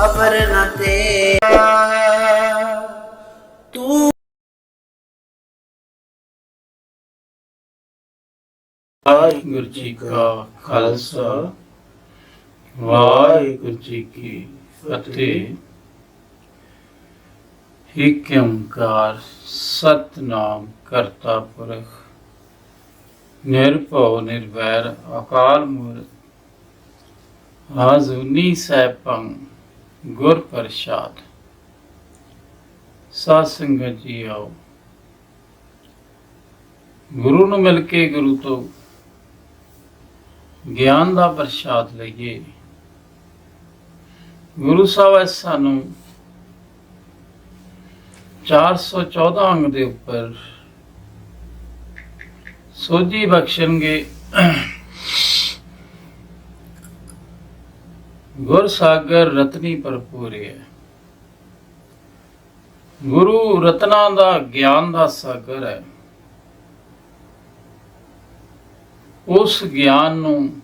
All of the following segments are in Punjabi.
अपर न तू वाहिगुरु जी का खालसा, वाहिगुरु जी की फतेह। हिक सत सतनाम करता पुरख, निर्भव निर्वैर अकाल मूर्त। ਆਜੂਨੀ ਸੈਭੰ ਗੁਰ ਪ੍ਰਸਾਦ। ਸਾਧ ਸੰਗਤ ਜੀ ਆਓ। ਗੁਰੂ ਨੂੰ ਮਿਲ ਕੇ ਗੁਰੂ ਤੋਂ ਗਿਆਨ ਦਾ ਪ੍ਰਸ਼ਾਦ ਲਈਏ। ਗੁਰੂ ਸਾਹਿਬ ਇਸ ਸਾਨੂੰ 414 ਅੰਗ ਦੇ ਉੱਪਰ ਸੋਝੀ ਬਖਸ਼ਣਗੇ। ਗੁਰ ਸਾਗਰ ਰਤਨੀ ਭਰਪੂਰ ਹੈ। ਗੁਰੂ ਰਤਨਾ ਦਾ ਗਿਆਨ ਦਾ ਸਾਗਰ ਹੈ। ਉਸ ਗਿਆਨ ਨੂੰ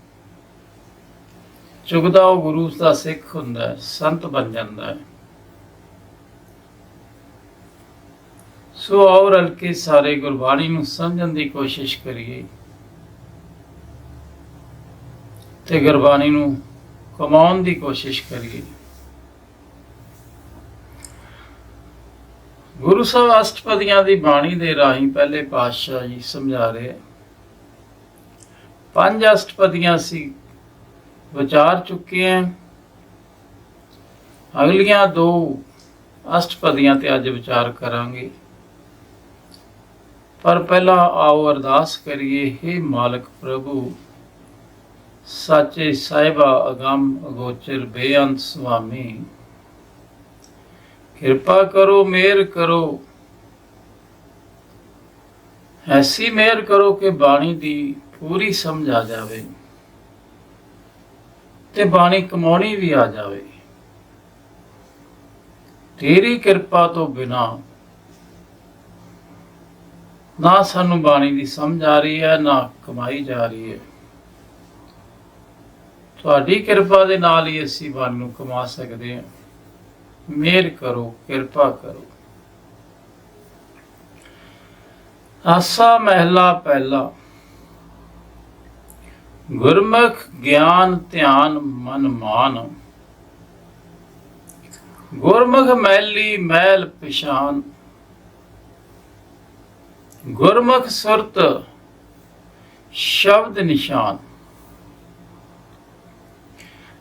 ਚੁਗਦਾ ਉਹ ਗੁਰੂ ਦਾ ਸਿੱਖ ਹੁੰਦਾ ਹੈ, ਸੰਤ ਬਣ ਜਾਂਦਾ ਹੈ। ਸੋ ਆਓ ਰਲ ਕੇ ਸਾਰੇ ਗੁਰਬਾਣੀ ਨੂੰ ਸਮਝਣ ਦੀ ਕੋਸ਼ਿਸ਼ ਕਰੀਏ ਤੇ ਗੁਰਬਾਣੀ ਨੂੰ ਕਮਾਉਣ ਦੀ ਕੋਸ਼ਿਸ਼ ਕਰੀਏ। ਗੁਰੂ ਸਾਹਿਬ ਅਸ਼ਟਪਦੀਆਂ ਦੀ ਬਾਣੀ ਦੇ ਰਾਹੀਂ ਪਹਿਲੇ ਪਾਤਸ਼ਾਹ ਜੀ ਸਮਝਾ ਰਹੇ ਪੰਜ ਅਸ਼ਟਪਦੀਆਂ ਸੀ ਵਿਚਾਰ ਚੁੱਕੇ ਹਾਂ ਅਗਲੀਆਂ ਦੋ ਅਸ਼ਟਪਦੀਆਂ ਤੇ ਅੱਜ ਵਿਚਾਰ ਕਰਾਂਗੇ। ਪਰ ਪਹਿਲਾਂ ਆਓ ਅਰਦਾਸ ਕਰੀਏ हे ਮਾਲਕ ਪ੍ਰਭੂ ਸਾਚੇ ਸਾਹਿਬਾ ਅਗੰਮ ਅਗੋਚਰ ਬੇਅੰਤ ਸੁਆਮੀ ਕਿਰਪਾ ਕਰੋ, ਮਿਹਰ ਕਰੋ। ਐਸੀ ਮਿਹਰ ਕਰੋ ਕਿ ਬਾਣੀ ਦੀ ਪੂਰੀ ਸਮਝ ਆ ਜਾਵੇ ਤੇ ਬਾਣੀ ਕਮਾਉਣੀ ਵੀ ਆ ਜਾਵੇ। ਤੇਰੀ ਕਿਰਪਾ ਤੋਂ ਬਿਨਾ ਨਾ ਸਾਨੂੰ ਬਾਣੀ ਦੀ ਸਮਝ ਆ ਰਹੀ ਹੈ, ਨਾ ਕਮਾਈ ਜਾ ਰਹੀ ਹੈ। ਤੁਹਾਡੀ ਕਿਰਪਾ ਦੇ ਨਾਲ ਹੀ ਅਸੀਂ ਬਾਣੀ ਨੂੰ ਕਮਾ ਸਕਦੇ ਹਾਂ। ਮਿਹਰ ਕਰੋ, ਕਿਰਪਾ ਕਰੋ। ਆਸਾ ਮਹਿਲਾ ਪਹਿਲਾ। ਗੁਰਮੁਖ ਗਿਆਨ ਧਿਆਨ ਮਨ ਮਾਨ। ਗੁਰਮੁਖ ਮਹਿਲੀ ਮਹਿਲ ਪਛਾਨ। ਗੁਰਮੁਖ ਸੁਰਤ ਸ਼ਬਦ ਨਿਸ਼ਾਨ।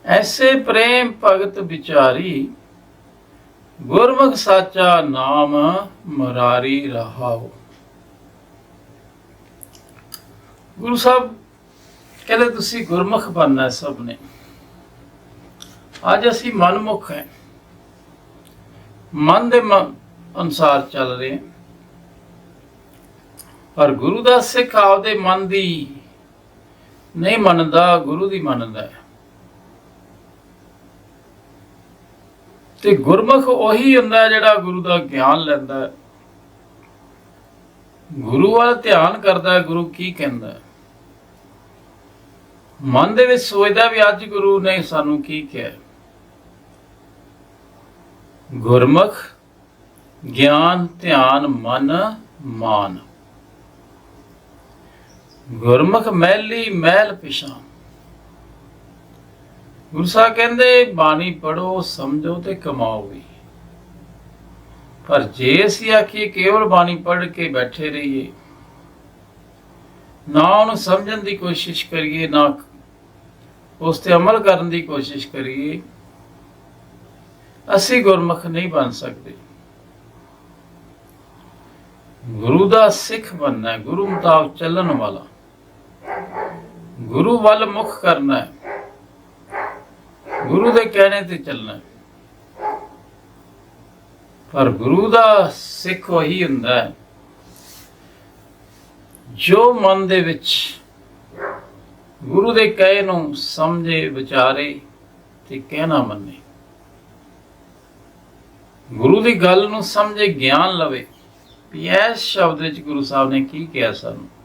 ਐਸੇ ਪ੍ਰੇਮ ਭਗਤ ਵਿਚਾਰੀ, ਗੁਰਮੁਖ ਸਾਚਾ ਨਾਮ ਮੁਰਾਰੀ ਰਹਾਓ ਗੁਰੂ ਸਾਹਿਬ, ਕਹਿੰਦੇ ਤੁਸੀਂ ਗੁਰਮੁਖ ਬਣਨਾ ਸਭ ਨੇ। ਅੱਜ ਅਸੀਂ ਮਨਮੁਖ ਹੈ। ਮਨ ਦੇ ਅਨੁਸਾਰ ਚੱਲ ਰਹੇ ਪਰ ਗੁਰੂ ਦਾ ਸਿੱਖ ਆਪਦੇ ਮਨ ਦੀ ਨਹੀਂ ਮੰਨਦਾ, ਗੁਰੂ ਦੀ ਮੰਨਦਾ ਹੈ। ਤੇ ਗੁਰਮੁਖ ਉਹੀ ਹੁੰਦਾ ਜਿਹੜਾ ਗੁਰੂ ਦਾ ਗਿਆਨ ਲੈਂਦਾ ਗੁਰੂ ਵੱਲ ਧਿਆਨ ਕਰਦਾ ਗੁਰੂ ਕੀ ਕਹਿੰਦਾ ਮਨ ਦੇ ਵਿੱਚ ਸੋਚਦਾ ਵੀ ਅੱਜ ਗੁਰੂ ਨੇ ਸਾਨੂੰ ਕੀ ਕਿਹਾ ਗੁਰਮੁਖ, ਗਿਆਨ, ਧਿਆਨ, ਮਨ, ਮਾਨ। ਗੁਰਮੁਖ, ਮਹਿਲੀ, ਮਹਿਲ ਪਿਛਾਂ ਗੁਰੂ ਸਾਹਿਬ ਕਹਿੰਦੇ, ਬਾਣੀ ਪੜੋ ਸਮਝੋ ਤੇ ਕਮਾਓ ਵੀ। ਪਰ ਜੇ ਅਸੀਂ ਆਖੀਏ ਕੇਵਲ ਬਾਣੀ ਪੜ੍ਹ ਕੇ ਬੈਠੇ ਰਹੀਏ, ਨਾ ਉਹਨੂੰ ਸਮਝਣ ਦੀ ਕੋਸ਼ਿਸ਼ ਕਰੀਏ, ਨਾ ਉਸ ਤੇ ਅਮਲ ਕਰਨ ਦੀ ਕੋਸ਼ਿਸ਼ ਕਰੀਏ, ਅਸੀਂ ਗੁਰਮੁਖ ਨਹੀਂ ਬਣ ਸਕਦੇ। ਗੁਰੂ ਦਾ ਸਿੱਖ ਬਣਨਾ ਗੁਰੂ ਮੁਤਾਬਕ ਚੱਲਣ ਵਾਲਾ। ਗੁਰੂ ਵੱਲ ਮੁਖ ਕਰਨਾ ਹੈ। ਗੁਰੂ ਦੇ ਕਹਿਣੇ ਤੇ ਚੱਲਣਾ। ਪਰ ਗੁਰੂ ਦਾ ਸਿੱਖ ਉਹੀ ਹੁੰਦਾ ਹੈ। ਜੋ ਮਨ ਦੇ ਵਿੱਚ ਗੁਰੂ ਦੇ ਕਹੇ ਨੂੰ ਸਮਝੇ, ਵਿਚਾਰੇ ਤੇ ਕਹਿਣਾ ਮੰਨੇ। ਗੁਰੂ ਦੀ ਗੱਲ ਨੂੰ ਸਮਝੇ, ਗਿਆਨ ਲਵੇ। ਵੀ ਇਸ ਸ਼ਬਦ ਵਿੱਚ ਗੁਰੂ ਸਾਹਿਬ ਨੇ ਕੀ ਕਿਹਾ ਸਾਨੂੰ?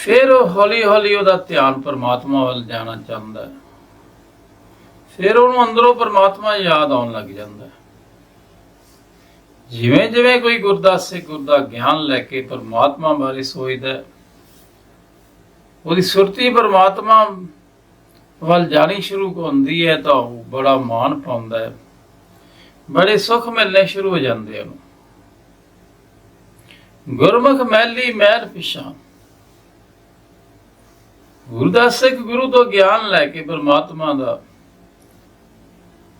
ਫਿਰ ਉਹ ਹੌਲੀ ਹੌਲੀ ਉਹਦਾ ਧਿਆਨ ਪਰਮਾਤਮਾ ਵੱਲ ਜਾਣਾ ਚਾਹੁੰਦਾ ਹੈ। ਫਿਰ ਉਹਨੂੰ ਅੰਦਰੋਂ ਪਰਮਾਤਮਾ ਯਾਦ ਆਉਣ ਲੱਗ ਜਾਂਦਾ ਹੈ। ਜਿਵੇਂ ਜਿਵੇਂ ਕੋਈ ਗੁਰਦਾਸੇ ਗੁਰਦਾ ਗਿਆਨ ਲੈ ਕੇ ਪਰਮਾਤਮਾ ਬਾਰੇ ਸੋਚਦਾ ਹੈ, ਉਹਦੀ ਸੁਰਤੀ ਪਰਮਾਤਮਾ ਵੱਲ ਜਾਣੀ ਸ਼ੁਰੂ ਹੁੰਦੀ ਹੈ ਤਾਂ ਉਹ ਬੜਾ ਮਾਣ ਪਾਉਂਦਾ ਹੈ। ਬੜੇ ਸੁੱਖ ਮਿਲਣੇ ਸ਼ੁਰੂ ਹੋ ਜਾਂਦੇ ਹਨ। ਗੁਰਮੁਖ ਮੈਲੀ ਮਹਿਲ ਪਿਛਾਂ ਗੁਰਦਾਸ ਸਿੱਖ ਗੁਰੂ ਤੋਂ ਗਿਆਨ ਲੈ ਕੇ ਪਰਮਾਤਮਾ ਦਾ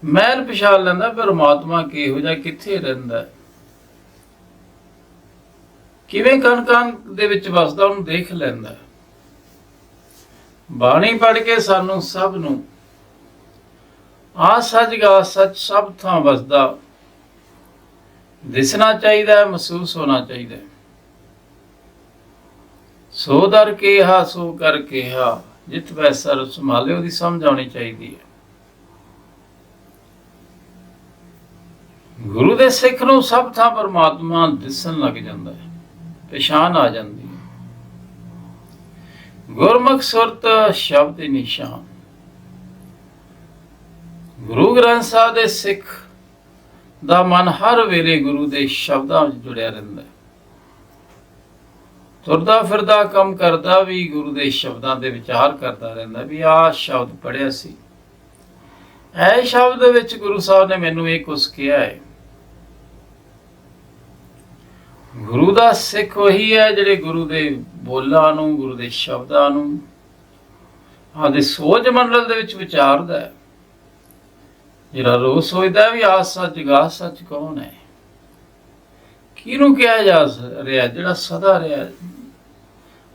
ਮਹਿਲ ਪਛਾਣ ਲੈਂਦਾ, ਪਰਮਾਤਮਾ ਕਿਹੋ ਜਿਹਾ ਕਿੱਥੇ ਰਹਿੰਦਾ ਕਿਵੇਂ ਕਣ ਕਣ ਦੇ ਵਿੱਚ ਵਸਦਾ, ਉਹਨੂੰ ਦੇਖ ਲੈਂਦਾ ਬਾਣੀ ਪੜ੍ਹ ਕੇ ਸਾਨੂੰ ਸਭ ਨੂੰ ਆ ਸੱਚਗਾ ਸੱਚ ਸਭ ਥਾਂ ਵਸਦਾ। ਦਿਸਣਾ ਚਾਹੀਦਾ ਮਹਿਸੂਸ ਹੋਣਾ ਚਾਹੀਦਾ ਹੈ। ਸੋ ਦਰ ਕਿਹਾ, ਸੋ ਕਰ ਕਿਹਾ, ਜਿਤ ਵੈ ਸਰ ਸੰਭਾਲੇ ਉਹਦੀ ਸਮਝ ਆਉਣੀ ਚਾਹੀਦੀ ਹੈ। ਗੁਰੂ ਦੇ ਸਿੱਖ ਨੂੰ ਸਭ ਥਾਂ ਪਰਮਾਤਮਾ ਦਿਸਣ ਲੱਗ ਜਾਂਦਾ ਹੈ, ਪਛਾਣ ਆ ਜਾਂਦੀ ਹੈ। ਗੁਰਮੁਖ ਸੁਰਤ ਸ਼ਬਦ ਨਿਸ਼ਾਨ। ਗੁਰੂ ਗ੍ਰੰਥ ਸਾਹਿਬ ਦੇ ਸਿੱਖ ਦਾ ਮਨ ਹਰ ਵੇਲੇ ਗੁਰੂ ਦੇ ਸ਼ਬਦਾਂ ਵਿੱਚ ਜੁੜਿਆ ਰਹਿੰਦਾ ਹੈ। ਤੁਰਦਾ ਫਿਰਦਾ ਕੰਮ ਕਰਦਾ ਵੀ ਗੁਰੂ ਦੇ ਸ਼ਬਦਾਂ ਦੇ ਵਿਚਾਰ ਕਰਦਾ ਰਹਿੰਦਾ ਵੀ ਆਹ ਸ਼ਬਦ ਪੜਿਆ ਸੀ। ਇਹ ਸ਼ਬਦ ਵਿੱਚ ਗੁਰੂ ਸਾਹਿਬ ਨੇ ਮੈਨੂੰ ਇਹ ਕੁਝ ਕਿਹਾ ਹੈ। ਗੁਰੂ ਦਾ ਸਿੱਖ ਉਹੀ ਹੈ ਜਿਹੜੇ ਗੁਰੂ ਦੇ ਬੋਲਾਂ ਨੂੰ, ਗੁਰੂ ਦੇ ਸ਼ਬਦਾਂ ਨੂੰ ਆਦੇ ਸੋਚ ਮੰਡਲ ਦੇ ਵਿੱਚ ਵਿਚਾਰਦਾ ਹੈ। ਜਿਹੜਾ ਰੋਜ਼ ਸੋਚਦਾ ਵੀ ਆਹ ਸੱਚ ਗਾ ਸੱਚ ਕੌਣ ਹੈ? ਕਿਹਨੂੰ ਕਿਹਾ ਜਾ ਰਿਹਾ, ਜਿਹੜਾ ਸਦਾ ਰਿਹਾ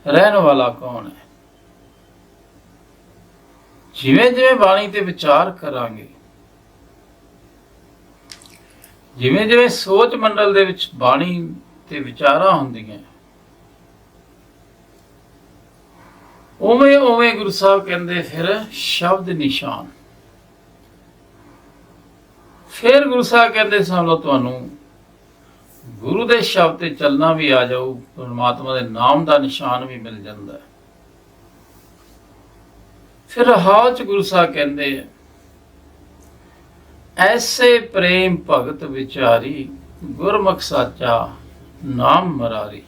ਰਹਿਣ ਵਾਲਾ ਕੌਣ ਹੈ? ਜਿਵੇਂ ਜਿਵੇਂ ਬਾਣੀ ਤੇ ਵਿਚਾਰ ਕਰਾਂਗੇ, ਜਿਵੇਂ ਜਿਵੇਂ ਸੋਚ ਮੰਡਲ ਦੇ ਵਿੱਚ ਬਾਣੀ ਤੇ ਵਿਚਾਰਾਂ ਹੁੰਦੀਆਂ, ਉਵੇਂ ਉਵੇਂ ਗੁਰੂ ਸਾਹਿਬ ਕਹਿੰਦੇ ਫਿਰ ਸ਼ਬਦ ਨਿਸ਼ਾਨ। ਫਿਰ ਗੁਰੂ ਸਾਹਿਬ ਕਹਿੰਦੇ ਸੁਣ ਲਓ ਤੁਹਾਨੂੰ ਗੁਰੂ ਦੇ ਸ਼ਬਦ ਤੇ ਚੱਲਣਾ ਵੀ ਆ ਜਾਊ, ਪਰਮਾਤਮਾ ਦੇ ਨਾਮ ਦਾ ਨਿਸ਼ਾਨ ਵੀ ਮਿਲ ਜਾਂਦਾ ਹੈ। ਫਿਰ ਹਾਲ ਚ ਗੁਰੂ ਸਾਹਿਬ ਕਹਿੰਦੇ ਆ, ਐਸੇ ਪ੍ਰੇਮ ਭਗਤ ਵਿਚਾਰੀ, ਗੁਰਮੁਖ ਸਾਚਾ ਨਾਮ ਮਰਾਰੀ।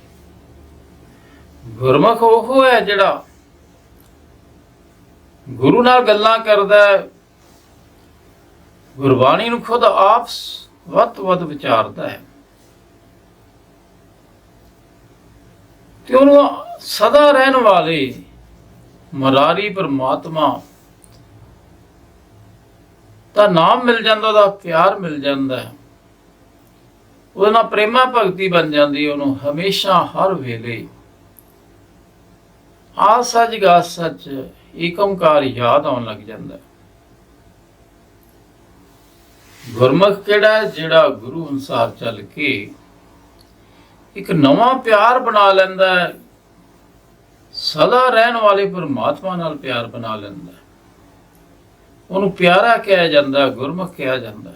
ਗੁਰਮੁਖ ਉਹ ਹੈ ਜਿਹੜਾ ਗੁਰੂ ਨਾਲ ਗੱਲਾਂ ਕਰਦਾ ਹੈ, ਗੁਰਬਾਣੀ ਨੂੰ ਖੁਦ ਆਪ ਵੱਧ ਵੱਧ ਵਿਚਾਰਦਾ ਹੈ। ਤੇ ਉਹਨੂੰ ਸਦਾ ਰਹਿਣ ਵਾਲੇ ਮਰਾਰੀ ਪਰਮਾਤਮਾ ਦਾ ਨਾਮ ਮਿਲ ਜਾਂਦਾ, ਉਹਦਾ ਪਿਆਰ ਮਿਲ ਜਾਂਦਾ ਉਹਦੇ ਨਾਲ ਪ੍ਰੇਮਾ ਭਗਤੀ ਬਣ ਜਾਂਦੀ ਉਹਨੂੰ ਹਮੇਸ਼ਾ, ਹਰ ਵੇਲੇ। ਆ ਸੱਚ ਗਾ ਸੱਚ ਏਕ ਯਾਦ ਆਉਣ ਲੱਗ ਜਾਂਦਾ ਗੁਰਮੁਖ ਕਿਹੜਾ ਜਿਹੜਾ ਗੁਰੂ ਅਨੁਸਾਰ ਚੱਲ ਕੇ ਇੱਕ ਨਵਾਂ ਪਿਆਰ ਬਣਾ ਲੈਂਦਾ ਹੈ। ਸਦਾ ਰਹਿਣ ਵਾਲੇ ਪਰਮਾਤਮਾ ਨਾਲ ਪਿਆਰ ਬਣਾ ਲੈਂਦਾ ਹੈ। ਉਹਨੂੰ ਪਿਆਰਾ ਕਿਹਾ ਜਾਂਦਾ ਗੁਰਮੁਖ ਕਿਹਾ ਜਾਂਦਾ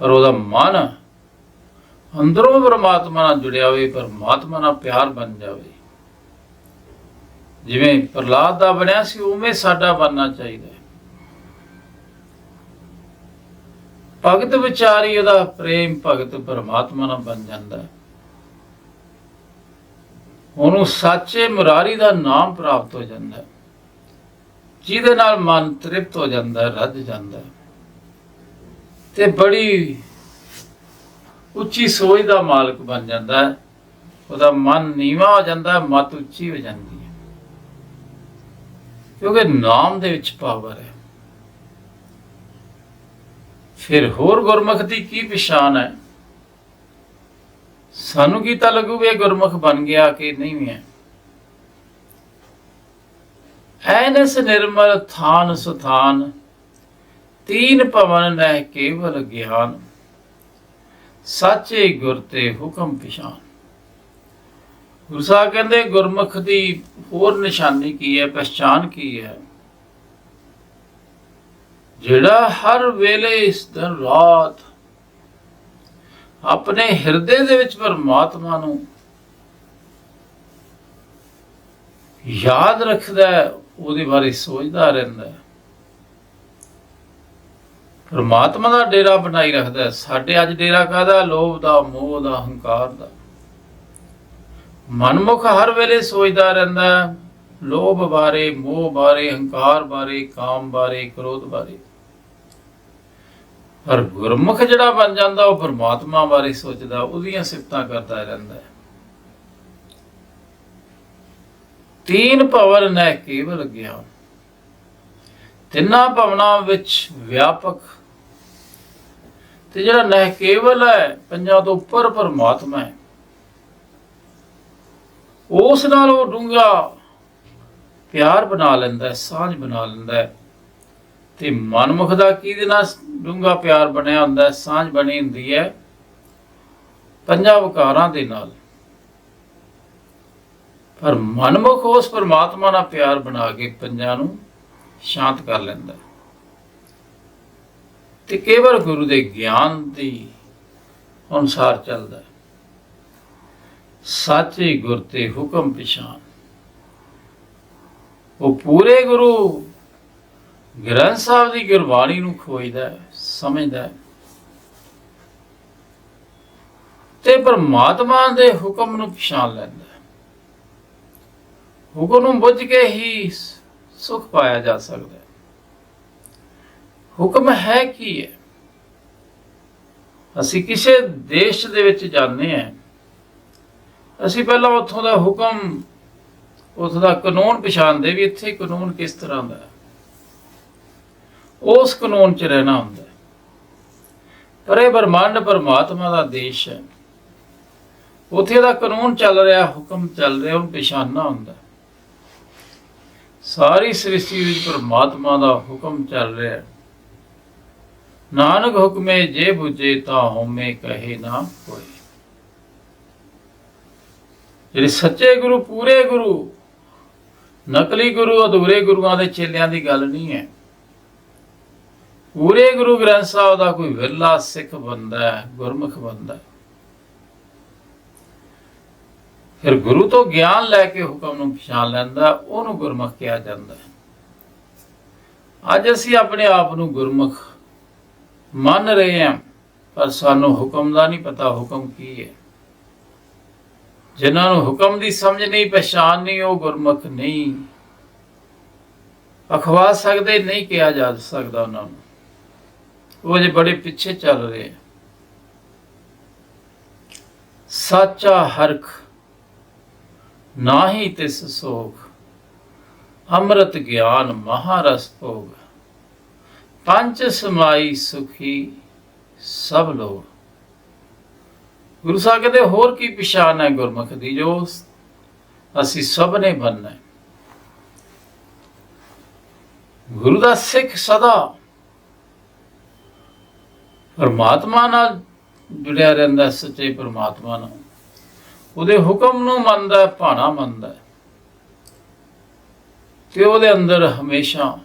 ਪਰ ਉਹਦਾ ਮਨ ਅੰਦਰੋਂ ਪਰਮਾਤਮਾ ਨਾਲ ਜੁੜਿਆ ਹੋਵੇ, ਪਰਮਾਤਮਾ ਨਾਲ ਪਿਆਰ ਬਣ ਜਾਵੇ। ਜਿਵੇਂ ਪ੍ਰਲਾਦ ਦਾ ਬਣਿਆ ਸੀ, ਉਵੇਂ ਸਾਡਾ ਬਣਨਾ ਚਾਹੀਦਾ ਭਗਤ ਵਿਚਾਰੀ ਉਹਦਾ ਪ੍ਰੇਮ ਭਗਤ ਪਰਮਾਤਮਾ ਨਾਲ ਬਣ ਜਾਂਦਾ ਹੈ। ਉਹਨੂੰ ਸੱਚੇ ਮੁਰਾਰੀ ਦਾ ਨਾਮ ਪ੍ਰਾਪਤ ਹੋ ਜਾਂਦਾ ਹੈ। ਜਿਹਦੇ ਨਾਲ ਮਨ ਤ੍ਰਿਪਤ ਹੋ ਜਾਂਦਾ ਰੱਜ ਜਾਂਦਾ ਤੇ ਬੜੀ ਉੱਚੀ ਸੋਚ ਦਾ ਮਾਲਕ ਬਣ ਜਾਂਦਾ ਹੈ। ਉਹਦਾ ਮਨ ਨੀਵਾ ਹੋ ਜਾਂਦਾ ਮਤ ਉੱਚੀ ਹੋ ਜਾਂਦੀ ਹੈ। ਕਿਉਂਕਿ ਨਾਮ ਦੇ ਵਿੱਚ ਪਾਵਰ ਹੈ। ਫਿਰ ਹੋਰ ਗੁਰਮੁਖ ਦੀ ਕੀ ਪਛਾਣ ਹੈ? ਸਾਨੂੰ ਕੀ ਤਾਂ ਲੱਗੂ ਵੀ ਇਹ ਗੁਰਮੁਖ ਬਣ ਗਿਆ ਕਿ ਨਹੀਂ ਵੀ ਹੈ? ਐਨਸ ਨਿਰਮਲ ਥਾਨ ਸੁਥਾਨ ਤੀਨ ਪਵਨ ਨਹਿ ਕੇਵਲ ਗਿਆਨ। ਸਾਚੇ ਗੁਰ ਤੇ ਹੁਕਮ ਪਛਾਨ ਗੁਰੂ ਸਾਹਿਬ ਕਹਿੰਦੇ ਗੁਰਮੁਖ ਦੀ ਹੋਰ ਨਿਸ਼ਾਨੀ ਕੀ ਹੈ ਪਛਾਣ ਕੀ ਹੈ? ਜਿਹੜਾ ਹਰ ਵੇਲੇ ਇਸ ਦਿਨ ਰਾਤ ਆਪਣੇ ਹਿਰਦੇ ਦੇ ਵਿੱਚ ਪਰਮਾਤਮਾ ਨੂੰ ਯਾਦ ਰੱਖਦਾ ਹੈ, ਉਹਦੇ ਬਾਰੇ ਸੋਚਦਾ ਰਹਿੰਦਾ ਹੈ। ਪਰਮਾਤਮਾ ਦਾ ਡੇਰਾ ਬਣਾਈ ਰੱਖਦਾ ਸਾਡੇ ਅੱਜ ਡੇਰਾ ਕਾਦਾ ਲੋਭ ਦਾ ਮੋਹ ਦਾ ਹੰਕਾਰ ਦਾ। ਮਨਮੁਖ ਹਰ ਵੇਲੇ ਸੋਚਦਾ ਰਹਿੰਦਾ ਲੋਭ ਬਾਰੇ ਮੋਹ ਬਾਰੇ ਹੰਕਾਰ ਬਾਰੇ ਕਾਮ ਬਾਰੇ ਕ੍ਰੋਧ ਬਾਰੇ। ਪਰ ਗੁਰਮੁਖ ਜਿਹੜਾ ਬਣ ਜਾਂਦਾ, ਉਹ ਪਰਮਾਤਮਾ ਬਾਰੇ ਸੋਚਦਾ, ਉਹਦੀਆਂ ਸਿਫਤਾਂ ਕਰਦਾ ਰਹਿੰਦਾ ਹੈ। ਤੀਨ ਭਵਨ ਨਹਿ ਕੇਵਲ ਗਿਆਨ ਤਿੰਨਾਂ ਭਵਨਾਂ ਵਿੱਚ ਵਿਆਪਕ। ਤੇ ਜਿਹੜਾ ਨਹਿ ਕੇਵਲ ਹੈ, ਪੰਜਾਂ ਤੋਂ ਉੱਪਰ ਪਰਮਾਤਮਾ ਹੈ। ਉਸ ਨਾਲ ਉਹ ਡੂੰਘਾ ਪਿਆਰ ਬਣਾ ਲੈਂਦਾ ਹੈ, ਸਾਂਝ ਬਣਾ ਲੈਂਦਾ ਹੈ। ਤੇ ਮਨਮੁਖ ਦਾ ਕਿਹਦੇ ਨਾਲ ਡੂੰਘਾ ਪਿਆਰ ਬਣਿਆ ਹੁੰਦਾ, ਸਾਂਝ ਬਣੀ ਹੁੰਦੀ ਹੈ ਪੰਜਾਂ ਵਿਕਾਰਾਂ ਦੇ ਨਾਲ ਪਰ ਮਨਮੁਖ ਉਸ ਪਰਮਾਤਮਾ ਨਾਲ ਪਿਆਰ ਬਣਾ ਕੇ ਪੰਜਾਂ ਨੂੰ ਸ਼ਾਂਤ ਕਰ ਲੈਂਦਾ ਹੈ। ਤੇ ਕੇਵਲ ਗੁਰੂ ਦੇ ਗਿਆਨ ਦੀ ਅਨੁਸਾਰ ਚੱਲਦਾ ਹੈ। ਸਾਚੇ ਗੁਰ ਤੇ ਹੁਕਮ ਪਿਛਾਨ ਉਹ ਪੂਰੇ ਗੁਰੂ ਗ੍ਰੰਥ ਸਾਹਿਬ ਦੀ ਗੁਰਬਾਣੀ ਨੂੰ ਖੋਜਦਾ ਸਮਝਦਾ ਹੈ। ਤੇ ਪਰਮਾਤਮਾ ਦੇ ਹੁਕਮ ਨੂੰ ਪਛਾਣ ਲੈਂਦਾ ਹੁਕਮ ਨੂੰ ਬੁੱਝ ਕੇ ਹੀ ਸੁਖ ਪਾਇਆ ਜਾ ਸਕਦਾ ਹੁਕਮ ਹੈ ਕੀ ਹੈ? ਅਸੀਂ ਕਿਸੇ ਦੇਸ਼ ਦੇ ਵਿੱਚ ਜਾਂਦੇ ਹਾਂ। ਅਸੀਂ ਪਹਿਲਾਂ ਉੱਥੋਂ ਦਾ ਹੁਕਮ, ਉੱਥੋਂ ਦਾ ਕਾਨੂੰਨ ਪਛਾਣਦੇ ਵੀ ਇੱਥੇ ਕਾਨੂੰਨ ਕਿਸ ਤਰ੍ਹਾਂ ਦਾ ਹੈ। ਉਸ ਕਾਨੂੰਨ 'ਚ ਰਹਿਣਾ ਹੁੰਦਾ ਹੈ। ਪਰ ਇਹ ਬ੍ਰਹਮੰਡ ਪਰਮਾਤਮਾ ਦਾ ਦੇਸ਼ ਹੈ। ਉੱਥੇ ਦਾ ਕਾਨੂੰਨ ਚੱਲ ਰਿਹਾ, ਹੁਕਮ ਚੱਲ ਰਿਹਾ, ਉਹਨੂੰ ਪਛਾਨਣਾ ਹੁੰਦਾ ਸਾਰੀ ਸ੍ਰਿਸ਼ਟੀ ਵਿੱਚ ਪਰਮਾਤਮਾ ਦਾ ਹੁਕਮ ਚੱਲ ਰਿਹਾ ਨਾਨਕ ਹੁਕਮੇ ਜੇ 부ਜੇ ਤਾਂ ਹਉਮੈ ਕਹੇ ਨਾ ਕੋਈ। ਜਿਹੜੇ ਸੱਚੇ ਗੁਰੂ, ਪੂਰੇ ਗੁਰੂ, ਨਕਲੀ ਗੁਰੂ, ਅਧੂਰੇ ਗੁਰੂਆਂ ਦੇ ਚੇਲਿਆਂ ਦੀ ਗੱਲ ਨਹੀਂ ਹੈ। ਪੂਰੇ ਗੁਰੂ ਗ੍ਰੰਥ ਸਾਹਿਬ ਦਾ ਕੋਈ ਵਿਰਲਾ ਸਿੱਖ ਬੰਦਾ ਹੈ, ਗੁਰਮੁਖ ਬੰਦਾ ਫਿਰ ਗੁਰੂ ਤੋਂ ਗਿਆਨ ਲੈ ਕੇ ਹੁਕਮ ਨੂੰ ਪਛਾਣ ਲੈਂਦਾ, ਉਹਨੂੰ ਗੁਰਮੁਖ ਕਿਹਾ ਜਾਂਦਾ ਅੱਜ ਅਸੀਂ ਆਪਣੇ ਆਪ ਨੂੰ ਗੁਰਮੁਖ ਮੰਨ ਰਹੇ ਹਾਂ, ਪਰ ਸਾਨੂੰ ਹੁਕਮ ਦਾ ਨਹੀਂ ਪਤਾ ਹੁਕਮ ਕੀ ਹੈ। ਜਿਨ੍ਹਾਂ ਨੂੰ ਹੁਕਮ ਦੀ ਸਮਝ ਨਹੀਂ, ਪਛਾਣ ਨਹੀਂ, ਉਹ ਗੁਰਮੁਖ ਨਹੀਂ। ਅਖਵਾ ਸਕਦੇ, ਨਹੀਂ ਕਿਹਾ ਜਾ ਸਕਦਾ ਉਹਨਾਂ ਨੂੰ। ਉਹ ਜੇ ਬੜੇ ਪਿੱਛੇ ਚੱਲ ਰਹੇ ਹੈ ਸੱਚਾ ਹਰਖ, ਨਾਹੀ ਤਿਸ ਸੋਖ, ਅੰਮ੍ਰਿਤ ਗਿਆਨ ਮਹਾਰਸ ਭੋਗ। ਪੰਚ ਸਮਾਈ ਸੁਖੀ ਸਭ ਲੋਗ ਗੁਰੂ ਸਾਹਿਬ ਕਹਿੰਦੇ, ਹੋਰ ਕੀ ਪਛਾਣ ਹੈ ਗੁਰਮੁਖ ਦੀ, ਜੋ ਅਸੀਂ ਸਭ ਨੇ ਬਣਨਾ ਗੁਰੂ ਦਾ ਸਿੱਖ ਸਦਾ ਪਰਮਾਤਮਾ ਨਾਲ ਜੁੜਿਆ ਰਹਿੰਦਾ ਸੱਚੇ ਪਰਮਾਤਮਾ ਨਾਲ। ਉਹਦੇ ਹੁਕਮ ਨੂੰ ਮੰਨਦਾ ਭਾਣਾ ਮੰਨਦਾ ਤੇ ਉਹਦੇ ਅੰਦਰ ਹਮੇਸ਼ਾ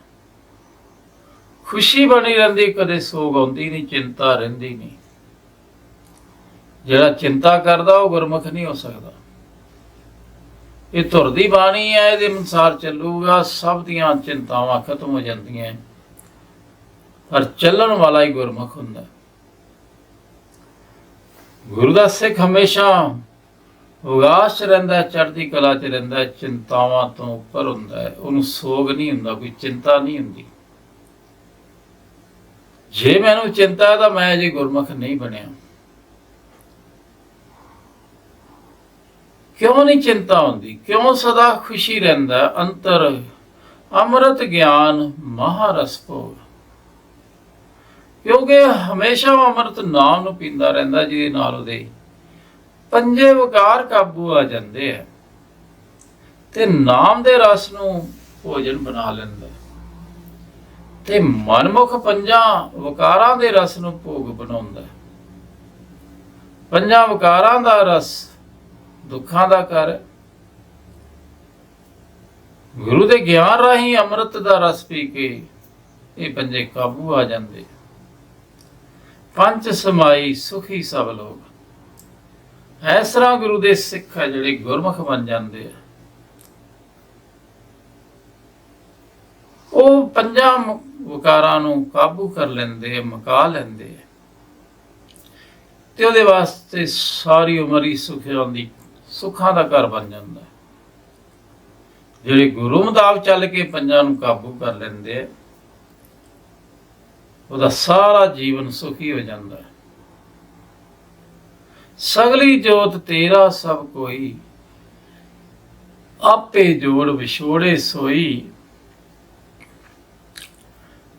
ਖੁਸ਼ੀ ਬਣੀ ਰਹਿੰਦੀ, ਕਦੇ ਸੋਗ ਆਉਂਦੀ ਨਹੀਂ, ਚਿੰਤਾ ਰਹਿੰਦੀ ਨਹੀਂ। ਜਿਹੜਾ ਚਿੰਤਾ ਕਰਦਾ, ਉਹ ਗੁਰਮੁਖ ਨਹੀਂ ਹੋ ਸਕਦਾ। ਇਹ ਧੁਰ ਦੀ ਬਾਣੀ ਹੈ, ਇਹਦੇ ਅਨੁਸਾਰ ਚੱਲੂਗਾ, ਸਭ ਦੀਆਂ ਚਿੰਤਾਵਾਂ ਖਤਮ ਹੋ ਜਾਂਦੀਆਂ। ਪਰ ਚੱਲਣ ਵਾਲਾ ਹੀ ਗੁਰਮੁਖ ਹੁੰਦਾ ਗੁਰੂ ਦਾ ਸਿੱਖ ਹਮੇਸ਼ਾ ਉਗਾਸ 'ਚ ਰਹਿੰਦਾ ਹੈ, ਚੜ੍ਹਦੀ ਕਲਾ 'ਚ ਰਹਿੰਦਾ ਚਿੰਤਾਵਾਂ ਤੋਂ ਉੱਪਰ ਹੁੰਦਾ ਹੈ। ਉਹਨੂੰ ਸੋਗ ਨਹੀਂ ਹੁੰਦਾ ਕੋਈ ਚਿੰਤਾ ਨਹੀਂ ਹੁੰਦੀ। ਜੇ ਮੈਨੂੰ ਚਿੰਤਾ ਹੈ ਤਾਂ ਮੈਂ ਜੀ ਗੁਰਮੁਖ ਨਹੀਂ ਬਣਿਆ। ਕਿਉਂ ਨਹੀਂ ਚਿੰਤਾ ਹੁੰਦੀ? ਕਿਉਂ ਸਦਾ ਖੁਸ਼ੀ ਰਹਿੰਦਾ ਅੰਤਰ ਅੰਮ੍ਰਿਤ ਗਿਆਨ ਮਹਾਰਸ ਭੋਗ। ਕਿਉਂਕਿ ਹਮੇਸ਼ਾ ਉਹ ਅੰਮ੍ਰਿਤ ਨਾਮ ਨੂੰ ਪੀਂਦਾ ਰਹਿੰਦਾ ਜਿਹਦੇ ਨਾਲ ਉਹਦੇ ਪੰਜੇ ਵਿਕਾਰ ਕਾਬੂ ਆ ਜਾਂਦੇ ਆ ਤੇ ਨਾਮ ਦੇ ਰਸ ਨੂੰ ਭੋਜਨ ਬਣਾ ਲੈਂਦਾ। ਹੈ। ਤੇ ਮਨਮੁਖ ਪੰਜਾਂ ਵਿਕਾਰਾਂ ਦੇ ਰਸ ਨੂੰ ਭੋਗ ਬਣਾਉਂਦਾ। ਪੰਜਾਂ ਵਿਕਾਰਾਂ ਦਾ ਰਸ ਦੁੱਖਾਂ ਦਾ ਘਰ। ਗੁਰੂ ਦੇ ਗਿਆਨ ਰਾਹੀਂ ਅੰਮ੍ਰਿਤ ਦਾ ਰਸ ਪੀ ਕੇ ਇਹ ਪੰਜੇ ਕਾਬੂ ਆ ਜਾਂਦੇ। ਪੰਜ ਸਮਾਈ ਸੁਖੀ ਸਭ ਲੋਕ। ਇਸ ਤਰ੍ਹਾਂ ਗੁਰੂ ਦੇ ਸਿੱਖ ਹੈ ਜਿਹੜੇ ਗੁਰਮੁਖ ਬਣ ਜਾਂਦੇ ਆ। ਉਹ ਪੰਜਾਂ ਮ- ਵਿਕਾਰਾਂ ਨੂੰ ਕਾਬੂ ਕਰ ਲੈਂਦੇ ਆ, ਮਕਾ ਲੈਂਦੇ ਆ। ਤੇ ਉਹਦੇ ਵਾਸਤੇ ਸਾਰੀ ਉਮਰ ਹੀ ਸੁਖਾਂ ਦੀ, ਸੁੱਖਾਂ ਦਾ ਘਰ ਬਣ ਜਾਂਦਾ। ਜਿਹੜੇ ਗੁਰੂ ਮੁਤਾਬਕ ਚੱਲ ਕੇ ਪੰਜਾਂ ਨੂੰ ਕਾਬੂ ਕਰ ਲੈਂਦੇ ਆ ਉਹਦਾ ਸਾਰਾ ਜੀਵਨ ਸੁਖੀ ਹੋ ਜਾਂਦਾ ਹੈ। ਸਗਲੀ ਜੋਤ ਤੇਰਾ ਸਭ ਕੋਈ, ਆਪੇ ਜੋੜ ਵਿਛੋੜੇ ਸੋਈ,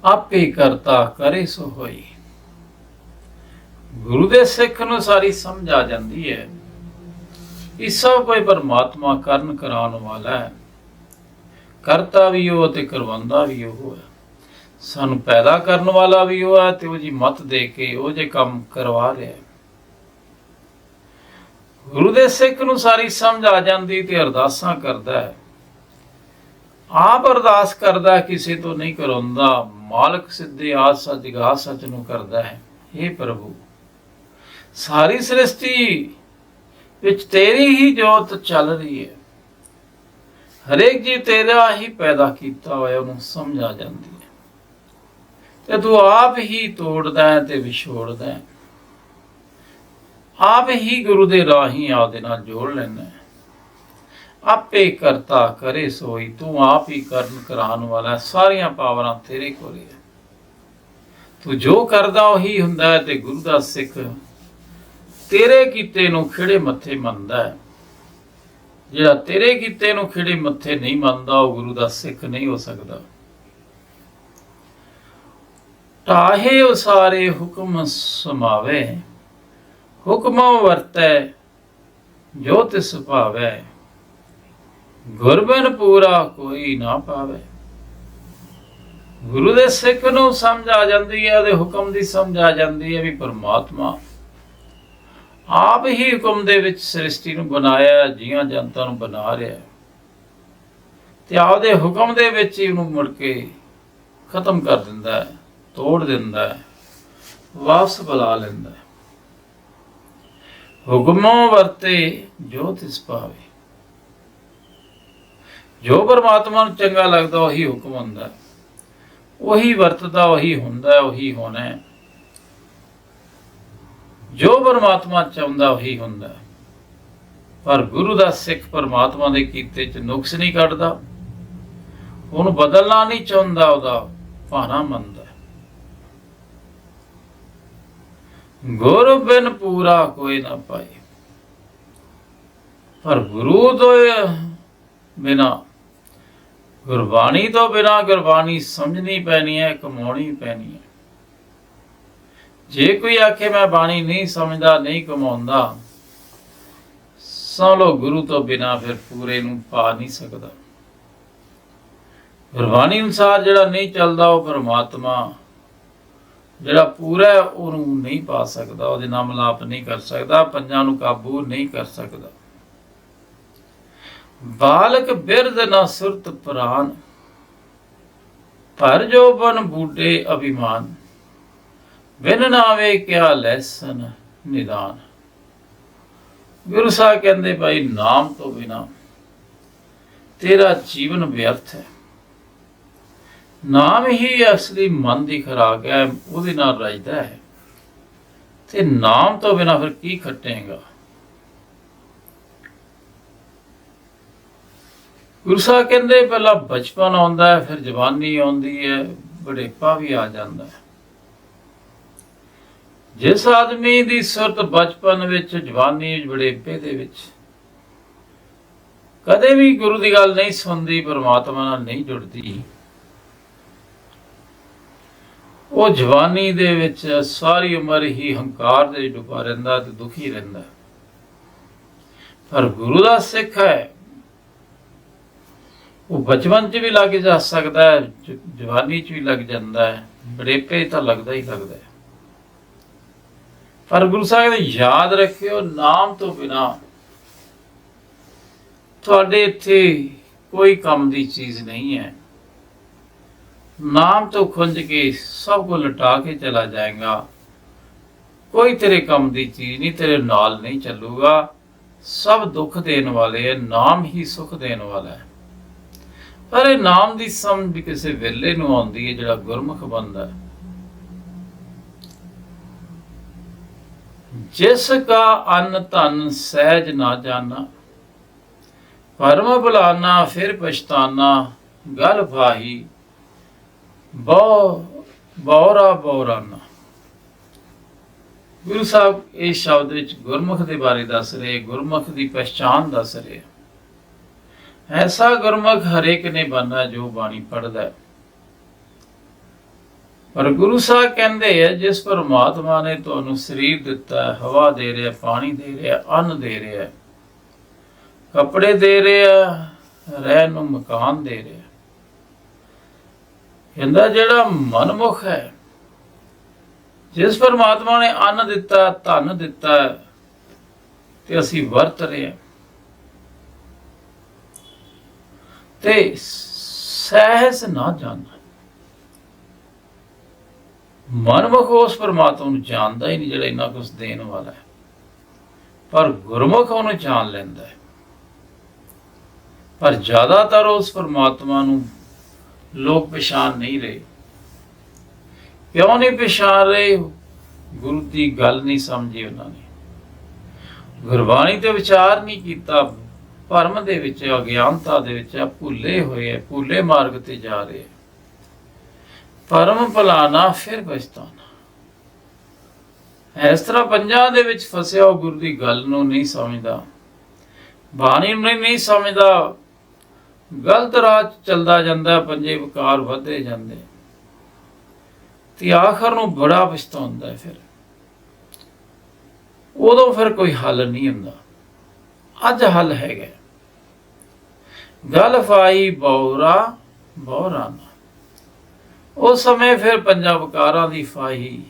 ਆਪੇ ਕਰਤਾ ਕਰੇ ਸੋ ਹੋਈ। ਗੁਰੂ ਦੇ ਸਿੱਖ ਨੂੰ ਸਾਰੀ ਸਮਝ ਆ ਜਾਂਦੀ ਹੈ ਇਹ ਸਭ ਕੋਈ ਪਰਮਾਤਮਾ ਕਰਨ ਕਰਾਉਣ ਵਾਲਾ ਹੈ। ਕਰਤਾ ਵੀ ਉਹ ਤੇ ਕਰਵਾਉਂਦਾ ਵੀ ਉਹ ਹੈ। ਸਾਨੂੰ ਪੈਦਾ ਕਰਨ ਵਾਲਾ ਵੀ ਉਹ ਹੈ ਤੇ ਉਹ ਜੀ ਮਤ ਦੇ ਕੇ ਉਹ ਜੇ ਕੰਮ ਕਰਵਾ ਰਿਹਾ ਹੈ। ਗੁਰੂ ਦੇ ਸਿੱਖ ਨੂੰ ਸਾਰੀ ਸਮਝ ਆ ਜਾਂਦੀ ਤੇ ਅਰਦਾਸਾਂ ਕਰਦਾ ਹੈ। ਆਪ ਅਰਦਾਸ ਕਰਦਾ ਕਿਸੇ ਤੋਂ ਨਹੀਂ ਕਰਾਉਂਦਾ। ਮਾਲਕ ਸਿੱਧੇ ਆਸ ਸੱਚ ਸੱਚ ਨੂੰ ਕਰਦਾ ਹੈ। हे ਪ੍ਰਭੂ, ਸਾਰੀ ਸ੍ਰਿਸ਼ਟੀ ਵਿੱਚ ਤੇਰੀ ਹੀ ਜੋਤ ਚੱਲ ਰਹੀ ਹੈ। ਹਰੇਕ ਜੀ ਤੇਰਾ ਹੀ ਪੈਦਾ ਕੀਤਾ ਹੋਇਆ ਉਹਨੂੰ ਸਮਝ ਆ ਜਾਂਦੀ। ਤੇ ਤੂੰ ਆਪ ਹੀ ਤੋੜਦਾ ਹੈ ਤੇ ਵਿਛੋੜਦਾ ਹੈ। ਆਪ ਹੀ ਗੁਰੂ ਦੇ ਰਾਹੀਂ ਆਪਦੇ ਨਾਲ ਜੋੜ ਲੈਣਾ ਆਪੇ ਕਰਤਾ ਕਰੇ ਸੋਈ, ਤੂੰ ਆਪ ਹੀ ਕਰਨ ਕਰਾਉਣ ਵਾਲਾ, ਸਾਰੀਆਂ ਪਾਵਰਾਂ ਤੇਰੇ ਕੋਲ ਹੈ। ਤੂੰ ਜੋ ਕਰਦਾ ਉਹੀ ਹੁੰਦਾ ਤੇ ਗੁਰੂ ਦਾ ਸਿੱਖ ਤੇਰੇ ਕੀਤੇ ਨੂੰ ਖਿੜੇ ਮੱਥੇ ਮੰਨਦਾ ਹੈ। ਜਿਹੜਾ ਤੇਰੇ ਕੀਤੇ ਨੂੰ ਖਿੜੇ ਮੱਥੇ ਨਹੀਂ ਮੰਨਦਾ, ਉਹ ਗੁਰੂ ਦਾ ਸਿੱਖ ਨਹੀਂ ਹੋ ਸਕਦਾ। ਤਾਹੇ ਉਸਾਰੇ ਹੁਕਮ ਸਮਾਵੇ। ਹੁਕਮ ਵਰਤੈ, ਜੋ ਤਿਸ ਭਾਵੈ। ਗੁਰਬਨ ਪੂਰਾ ਕੋਈ ਨਾ ਪਾਵੇ। ਗੁਰੂ ਦੇ ਸਿੱਖ ਨੂੰ ਸਮਝ ਆ ਜਾਂਦੀ ਹੈ, ਉਹਦੇ ਹੁਕਮ ਦੀ ਸਮਝ ਆ ਜਾਂਦੀ ਹੈ ਵੀ ਪਰਮਾਤਮਾ ਆਪ ਹੀ ਹੁਕਮ ਦੇ ਵਿੱਚ ਸ੍ਰਿਸ਼ਟੀ ਨੂੰ ਬਣਾਇਆ, ਜੀਆਂ ਜਨਤਾ ਨੂੰ ਬਣਾ ਰਿਹਾ ਤੇ ਆਪਦੇ ਹੁਕਮ ਦੇ ਵਿੱਚ ਹੀ ਉਹਨੂੰ ਮੁੜ ਕੇ ਖਤਮ ਕਰ ਦਿੰਦਾ ਹੈ। ਤੋੜ ਦਿੰਦਾ ਹੈ ਵਾਪਸ ਬੁਲਾ ਲੈਂਦਾ ਹੈ। ਹੁਕਮੋਂ ਵਰਤੇ ਜੋ ਤਿਸ ਪਾਵੇ ਜੋ ਪਰਮਾਤਮਾ ਨੂੰ ਚੰਗਾ ਲੱਗਦਾ ਉਹੀ ਹੁਕਮ ਹੁੰਦਾ ਹੈ। ਉਹੀ ਵਰਤਦਾ ਉਹੀ ਹੁੰਦਾ ਹੈ, ਉਹੀ ਹੋਣਾ ਹੈ। ਜੋ ਪਰਮਾਤਮਾ ਚਾਹੁੰਦਾ ਉਹੀ ਹੁੰਦਾ ਹੈ। ਪਰ ਗੁਰੂ ਦਾ ਸਿੱਖ ਪਰਮਾਤਮਾ ਦੇ ਕੀਤੇ ਚ ਨੁਕਸ ਨਹੀਂ ਕੱਢਦਾ। ਉਹਨੂੰ ਬਦਲਣਾ ਨਹੀਂ ਚਾਹੁੰਦਾ ਉਹਦਾ ਭਾਣਾ ਮੰਨਦਾ ਹੈ। ਗੁਰ ਬਿਨ ਪੂਰਾ ਕੋਈ ਨਾ ਪਾਈ। ਪਰ ਗੁਰੂ ਤੋਂ ਬਿਨਾ, ਗੁਰਬਾਣੀ ਤੋਂ ਬਿਨਾ ਗੁਰਬਾਣੀ ਸਮਝਣੀ ਪੈਣੀ ਹੈ, ਕਮਾਉਣੀ ਪੈਣੀ ਹੈ। ਜੇ ਕੋਈ ਆਖੇ ਮੈਂ ਬਾਣੀ ਨਹੀਂ ਸਮਝਦਾ, ਨਹੀਂ ਕਮਾਉਂਦਾ, ਸਮਝ ਲਓ ਗੁਰੂ ਤੋਂ ਬਿਨਾ ਫਿਰ ਪੂਰੇ ਨੂੰ ਪਾ ਨਹੀਂ ਸਕਦਾ। ਗੁਰਬਾਣੀ ਅਨੁਸਾਰ ਜਿਹੜਾ ਨਹੀਂ ਚੱਲਦਾ, ਉਹ ਪਰਮਾਤਮਾ ਜਿਹੜਾ ਪੂਰਾ ਹੈ, ਉਹਨੂੰ ਨਹੀਂ ਪਾ ਸਕਦਾ ਉਹਦੇ ਨਾਲ ਮਿਲਾਪ ਨਹੀਂ ਕਰ ਸਕਦਾ ਪੰਜਾਂ ਨੂੰ ਕਾਬੂ ਨਹੀਂ ਕਰ ਸਕਦਾ। ਬਾਲਕ ਬਿਰਧ ਨਾ ਸੁਰਤ ਪ੍ਰਾਨ ਪਰ ਜੋ ਬਨ ਬੂਟੇ ਅਭਿਮਾਨ ਬਿਨ ਨਾਵੇ ਕਿਆ ਲੈਸਨ ਨਿਦਾਨ। ਗੁਰੂ ਸਾਹਿਬ ਕਹਿੰਦੇ ਭਾਈ ਨਾਮ ਤੋਂ ਬਿਨਾ ਤੇਰਾ ਜੀਵਨ ਵਿਅਰਥ ਹੈ। ਨਾਮ ਹੀ ਅਸਲੀ ਮਨ ਦੀ ਖੁਰਾਕ ਹੈ, ਉਹਦੇ ਨਾਲ ਰਜਦਾ ਹੈ। ਤੇ ਨਾਮ ਤੋਂ ਬਿਨਾ ਫਿਰ ਕੀ ਖੱਟੇਗਾ? ਗੁਰੂ ਸਾਹਿਬ ਕਹਿੰਦੇ, ਪਹਿਲਾਂ ਬਚਪਨ ਆਉਂਦਾ ਹੈ, ਫਿਰ ਜਵਾਨੀ ਆਉਂਦੀ ਹੈ, ਬੁਢੇਪਾ ਵੀ ਆ ਜਾਂਦਾ ਹੈ। ਜਿਸ ਆਦਮੀ ਦੀ ਸੁਰਤ ਬਚਪਨ ਵਿੱਚ, ਜਵਾਨੀ ਵਿੱਚ, ਬੁਢੇਪੇ ਦੇ ਵਿੱਚ, ਕਦੇ ਵੀ ਗੁਰੂ ਦੀ ਗੱਲ ਨਹੀਂ ਸੁਣਦੀ, ਪਰਮਾਤਮਾ ਨਾਲ ਨਹੀਂ ਜੁੜਦੀ। ਉਹ ਜਵਾਨੀ ਦੇ ਵਿੱਚ ਸਾਰੀ ਉਮਰ ਹੀ ਹੰਕਾਰ ਦੇ ਡੁੱਬਾ ਰਹਿੰਦਾ ਤੇ ਦੁਖੀ ਰਹਿੰਦਾ। ਪਰ ਗੁਰੂ ਦਾ ਸਿੱਖ ਹੈ। ਉਹ ਬਚਪਨ 'ਚ ਵੀ ਲੱਗ ਜਾ ਸਕਦਾ ਹੈ ਜਵਾਨੀ 'ਚ ਵੀ ਲੱਗ ਜਾਂਦਾ ਹੈ। ਬੜੇਪੇ ਤਾਂ ਲੱਗਦਾ ਹੀ ਲੱਗਦਾ ਹੈ। ਪਰ ਗੁਰੂ ਸਾਹਿਬ ਨੇ ਯਾਦ ਰੱਖਿਓ, ਨਾਮ ਤੋਂ ਬਿਨਾ ਤੁਹਾਡੇ ਇੱਥੇ ਕੋਈ ਕੰਮ ਦੀ ਚੀਜ਼ ਨਹੀਂ ਹੈ। ਨਾਮ ਤੋਂ ਖੁੰਝ ਕੇ ਸਭ ਕੁਝ ਲਟਾ ਕੇ ਚਲਾ ਜਾਏਗਾ। ਕੋਈ ਤੇਰੇ ਕੰਮ ਦੀ ਚੀਜ਼ ਨਹੀਂ, ਤੇਰੇ ਨਾਲ ਨਹੀਂ ਚੱਲੂਗਾ। ਸਭ ਦੁੱਖ ਦੇਣ ਵਾਲੇ ਹੈ ਨਾਮ ਹੀ ਸੁਖ ਦੇਣ ਵਾਲਾ ਹੈ। ਪਰ ਇਹ ਨਾਮ ਦੀ ਸਮਝ ਵੀ ਕਿਸੇ ਵੇਲੇ ਨੂੰ ਆਉਂਦੀ ਹੈ, ਜਿਹੜਾ ਗੁਰਮੁਖ ਬੰਦਾ ਹੈ। ਜਿਸ ਕਾ ਅੰਨ ਧਨ ਸਹਿਜ ਨਾ ਜਾਣਾ, ਪਰਮ ਬੁਲਾਨਾ ਫਿਰ ਪਛਤਾਨਾ, ਗਲ ਭਾਈ ਬਹੁ ਬੌਰਾ ਬੌਰਾਨਾ ਗੁਰੂ ਸਾਹਿਬ ਇਸ ਸ਼ਬਦ ਵਿੱਚ ਗੁਰਮੁਖ ਦੇ ਬਾਰੇ ਦੱਸ ਰਹੇ, ਗੁਰਮੁਖ ਦੀ ਪਛਾਣ ਦੱਸ ਰਹੇ। ਐਸਾ ਗੁਰਮੁਖ ਹਰੇਕ ਨੇ ਬਣਨਾ ਜੋ ਬਾਣੀ ਪੜਦਾ ਹੈ। ਪਰ ਗੁਰੂ ਸਾਹਿਬ ਕਹਿੰਦੇ ਆ, ਜਿਸ ਪਰਮਾਤਮਾ ਨੇ ਤੁਹਾਨੂੰ ਸਰੀਰ ਦਿੱਤਾ, ਹਵਾ ਦੇ ਰਿਹਾ, ਪਾਣੀ ਦੇ ਰਿਹਾ, ਅੰਨ ਦੇ ਰਿਹਾ, ਕੱਪੜੇ ਦੇ ਰਿਹਾ, ਰਹਿਣ ਨੂੰ ਮਕਾਨ ਦੇ ਰਿਹਾ ਕਹਿੰਦਾ ਜਿਹੜਾ ਮਨਮੁਖ ਹੈ, ਜਿਸ ਪਰਮਾਤਮਾ ਨੇ ਅੰਨ ਦਿੱਤਾ, ਧਨ ਦਿੱਤਾ, ਤੇ ਅਸੀਂ ਵਰਤ ਰਹੇ ਹਾਂ। ਤੇ ਸਹਿਜ ਨਾ ਜਾਣਾ ਮਨਮੁਖ ਉਸ ਪਰਮਾਤਮਾ ਨੂੰ ਜਾਣਦਾ ਹੀ ਨਹੀਂ, ਜਿਹੜਾ ਇੰਨਾ ਕੁਝ ਦੇਣ ਵਾਲਾ ਹੈ। ਪਰ ਗੁਰਮੁਖ ਉਹਨੂੰ ਜਾਣ ਲੈਂਦਾ ਹੈ। ਪਰ ਜ਼ਿਆਦਾਤਰ ਉਸ ਪਰਮਾਤਮਾ ਨੂੰ ਲੋਕ ਪਛਾਣ ਨਹੀਂ ਰਹੇ। ਕਿਉਂ ਨਹੀਂ ਪਛਾਣ ਰਹੇ? ਗੁਰੂ ਦੀ ਗੱਲ ਨਹੀਂ ਸਮਝੀ ਉਹਨਾਂ ਨੇ। ਗੁਰਬਾਣੀ ਤੇ ਵਿਚਾਰ ਨਹੀਂ ਕੀਤਾ। ਭਰਮ ਦੇ ਵਿੱਚ, ਅਗਿਆਨਤਾ ਦੇ ਵਿੱਚ ਆ, ਭੁੱਲੇ ਹੋਏ ਆ, ਭੁੱਲੇ ਮਾਰਗ ਤੇ ਜਾ ਰਹੇ ਆ। ਪਰਮ ਭਲਾਨਾ ਫਿਰ ਪਛਤਾਣਾ ਇਸ ਤਰ੍ਹਾਂ ਪੰਜਾਂ ਦੇ ਵਿੱਚ ਫਸਿਆ ਉਹ ਗੁਰੂ ਦੀ ਗੱਲ ਨੂੰ ਨਹੀਂ ਸਮਝਦਾ। ਬਾਣੀ ਨੂੰ ਨਹੀਂ ਸਮਝਦਾ। ਗਲਤ ਰਾਹ ਚੱਲਦਾ ਜਾਂਦਾ, ਪੰਜੇ ਵਿਕਾਰ ਵਧਦੇ ਜਾਂਦੇ। ਤੇ ਆਖਰ ਨੂੰ ਬੜਾ ਪਛਤਾਉਂਦਾ ਫਿਰ। ਉਦੋਂ ਫਿਰ ਕੋਈ ਹੱਲ ਨਹੀਂ ਹੁੰਦਾ। ਅੱਜ ਹੱਲ ਹੈਗਾ ਗਲ ਫਾਈ ਬੌਰਾ ਬੌਰਾਨਾ ਉਸ ਸਮੇਂ ਫਿਰ ਪੰਜਾਂ ਵਿਕਾਰਾਂ ਦੀ ਫਾਹੀ।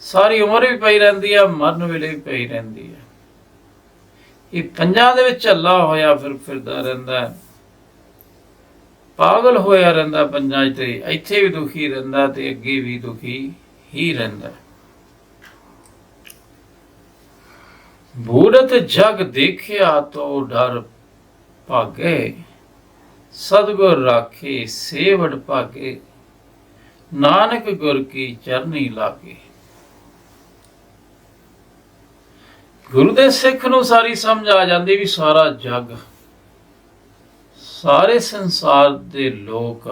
ਸਾਰੀ ਉਮਰ ਵੀ ਪਈ ਰਹਿੰਦੀ ਹੈ, ਮਰਨ ਵੇਲੇ ਵੀ ਪਈ ਰਹਿੰਦੀ ਹੈ। ਇਹ ਪੰਜਾਂ ਦੇ ਵਿੱਚ ਝੱਲਾ ਹੋਇਆ ਫਿਰ ਫਿਰਦਾ ਰਹਿੰਦਾ ਹੈ। ਪਾਗਲ ਹੋਇਆ ਰਹਿੰਦਾ ਪੰਜਾਂ 'ਚ ਤੇ ਇੱਥੇ ਵੀ ਦੁਖੀ ਰਹਿੰਦਾ ਤੇ ਅੱਗੇ ਵੀ ਦੁਖੀ ਹੀ ਰਹਿੰਦਾ। ਬੂੜਤ ਜਗ ਦੇਖਿਆ ਤੋ ਡਰ ਭਾਗੇ, ਸਤਗੁਰ ਰਾਖੇ, ਸੇਵੜ ਭਾਗੇ, ਨਾਨਕ ਗੁਰ ਕੀ ਚਰਨੀ ਲਾਗੇ। ਗੁਰੂ ਦੇ ਸਿੱਖ ਨੂੰ ਸਾਰੀ ਸਮਝ ਆ ਜਾਂਦੀ ਵੀ ਸਾਰਾ ਜਗ ਸਾਰੇ ਸੰਸਾਰ ਦੇ ਲੋਕ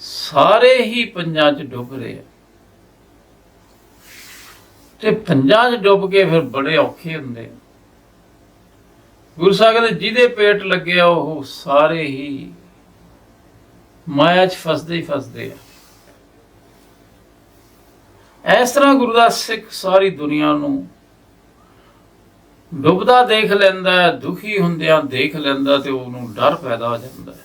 ਸਾਰੇ ਹੀ ਪੰਜਾਂ 'ਚ ਡੁੱਬ ਰਹੇ ਆ। ਤੇ ਪੰਜਾਂ 'ਚ ਡੁੱਬ ਕੇ ਫਿਰ ਬੜੇ ਔਖੇ ਹੁੰਦੇ ਗੁਰੂ ਸਾਹਿਬ ਕਹਿੰਦੇ, ਜਿਹਦੇ ਪੇਟ ਲੱਗਿਆ ਉਹ ਸਾਰੇ ਹੀ ਮਾਇਆ 'ਚ ਫਸਦੇ ਹੀ ਫਸਦੇ ਆ। ਇਸ ਤਰ੍ਹਾਂ ਗੁਰੂ ਦਾ ਸਿੱਖ ਸਾਰੀ ਦੁਨੀਆ ਨੂੰ ਡੁੱਬਦਾ ਦੇਖ ਲੈਂਦਾ, ਦੁਖੀ ਹੁੰਦਿਆਂ ਦੇਖ ਲੈਂਦਾ ਤੇ ਉਹਨੂੰ ਡਰ ਪੈਦਾ ਹੋ ਜਾਂਦਾ ਹੈ।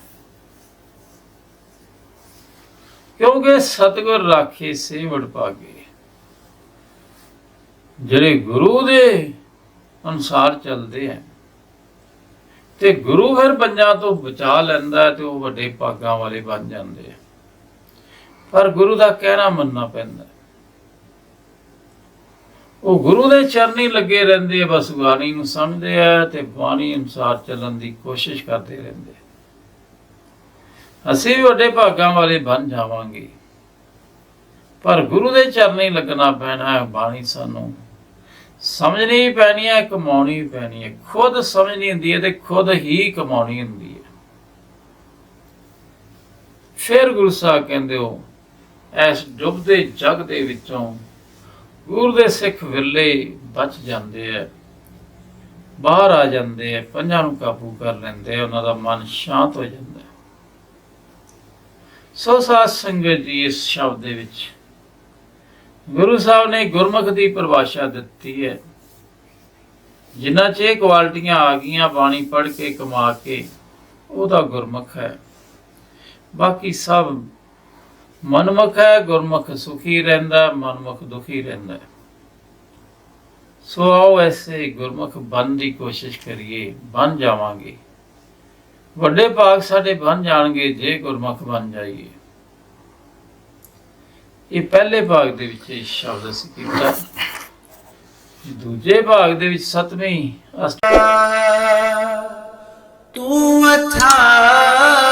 ਕਿਉਂਕਿ ਸਤਿਗੁਰ ਰਾਖੇ ਸੇਵੜ ਪਾਗੇ ਜਿਹੜੇ ਗੁਰੂ ਦੇ ਅਨੁਸਾਰ ਚੱਲਦੇ ਆ ਤੇ ਗੁਰੂ ਫਿਰ ਪੰਜਾਂ ਤੋਂ ਬਚਾ ਲੈਂਦਾ ਤੇ ਉਹ ਵੱਡੇ ਭਾਗਾਂ ਵਾਲੇ ਬਣ ਜਾਂਦੇ ਆ ਪਰ ਗੁਰੂ ਦਾ ਕਹਿਣਾ ਮੰਨਣਾ ਪੈਂਦਾ ਉਹ ਗੁਰੂ ਦੇ ਚਰਨੀ ਲੱਗੇ ਰਹਿੰਦੇ ਆ ਬਸ ਬਾਣੀ ਨੂੰ ਸਮਝਦੇ ਆ ਤੇ ਬਾਣੀ ਅਨੁਸਾਰ ਚੱਲਣ ਦੀ ਕੋਸ਼ਿਸ਼ ਕਰਦੇ ਰਹਿੰਦੇ। ਅਸੀਂ ਵੀ ਵੱਡੇ ਭਾਗਾਂ ਵਾਲੇ ਬਣ ਜਾਵਾਂਗੇ। ਪਰ ਗੁਰੂ ਦੇ ਚਰਨੀ ਲੱਗਣਾ ਪੈਣਾ ਹੈ, ਬਾਣੀ ਸਾਨੂੰ ਸਮਝਣੀ ਪੈਣੀ ਹੈ, ਕਮਾਉਣੀ ਪੈਣੀ ਹੈ। ਖੁਦ ਸਮਝਣੀ ਹੁੰਦੀ ਹੈ ਤੇ ਖੁਦ ਹੀ ਕਮਾਉਣੀ ਹੁੰਦੀ ਹੈ। ਫਿਰ ਗੁਰੂ ਸਾਹਿਬ ਕਹਿੰਦੇ ਹੋ ਇਸ ਡੁੱਬਦੇ ਜਗ ਦੇ ਵਿੱਚੋਂ ਗੁਰੂ ਦੇ ਸਿੱਖ ਵਿਰਲੇ ਬਚ ਜਾਂਦੇ ਆ, ਬਾਹਰ ਆ ਜਾਂਦੇ ਆ, ਪੰਜਾਂ ਨੂੰ ਕਾਬੂ ਕਰ ਲੈਂਦੇ ਆ, ਉਹਨਾਂ ਦਾ ਮਨ ਸ਼ਾਂਤ ਹੋ ਜਾਂਦਾ ਹੈ। ਸੋ ਸਾਧ ਸੰਗਤ ਜੀ, ਇਸ ਸ਼ਬਦ ਦੇ ਵਿੱਚ ਗੁਰੂ ਸਾਹਿਬ ਨੇ ਗੁਰਮੁਖ ਦੀ ਪਰਿਭਾਸ਼ਾ ਦਿੱਤੀ ਹੈ ਜਿਨ੍ਹਾਂ 'ਚ ਇਹ ਕੁਆਲਟੀਆਂ ਆ ਗਈਆਂ, ਬਾਣੀ ਪੜ੍ਹ ਕੇ, ਕਮਾ ਕੇ, ਉਹਦਾ ਗੁਰਮੁਖ ਹੈ ਬਾਕੀ ਸਭ ਮਨਮੁਖ ਹੈ, ਗੁਰਮੁਖ ਸੁਖੀ ਰਹਿੰਦਾ, ਮਨਮੁਖ ਦੁਖੀ ਰਹਿੰਦਾ ਸੋ ਆਓ ਐਸੇ ਗੁਰਮੁਖ ਬਣ ਦੀ ਕੋਸ਼ਿਸ਼ ਕਰੀਏ, ਬਣ ਜਾਵਾਂਗੇ। ਵੱਡੇ ਭਾਗ ਸਾਡੇ ਬਣ ਜਾਣਗੇ, ਜੇ ਗੁਰਮੁਖ ਬਣ ਜਾਈਏ। ਇਹ ਪਹਿਲੇ ਭਾਗ ਦੇ ਵਿੱਚ ਇਹ ਸ਼ਬਦ ਅਸੀਂ ਕੀਤਾ। ਦੂਜੇ ਭਾਗ ਦੇ ਵਿੱਚ ਸਤਵੀਂ ਤੂੰ ਅਥਾ